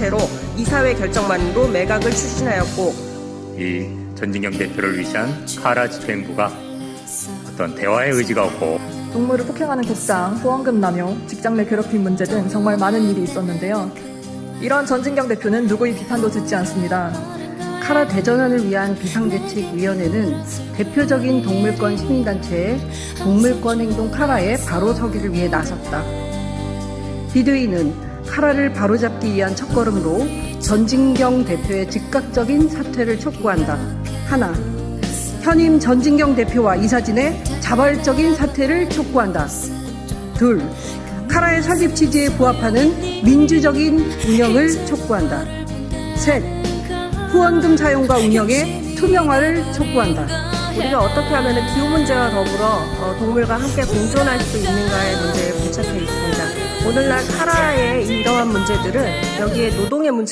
채로 이사회 결정만으로 매각을 추진하였고 이 전진경 대표를 위한 카라 집행부가 어떤 대화의 의지가 없고 동물을 폭행하는 곡장, 후원금 남용, 직장 내 괴롭힘 문제 등 정말 많은 일이 있었는데요. 이런 전진경 대표는 누구의 비판도 듣지 않습니다. 카라 대전환을 위한 비상대책위원회는 대표적인 동물권 시민단체의 동물권 행동 카라의 바로 서기를 위해 나섰다. 비드위는 카라를 바로잡기 위한 첫걸음으로 전진경 대표의 즉각적인 사퇴를 촉구한다. 하나, 현임 전진경 대표와 이사진의 자발적인 사퇴를 촉구한다. 둘, 카라의 설립 취지에 부합하는 민주적인 운영을 촉구한다. 셋, 후원금 사용과 운영의 투명화를 촉구한다. 우리가 어떻게 하면 기후 문제와 더불어 어, 동물과 함께 공존할 수 있는가의 문제에. 오늘날 카라의 이러한 문제들은 여기에 노동의 문제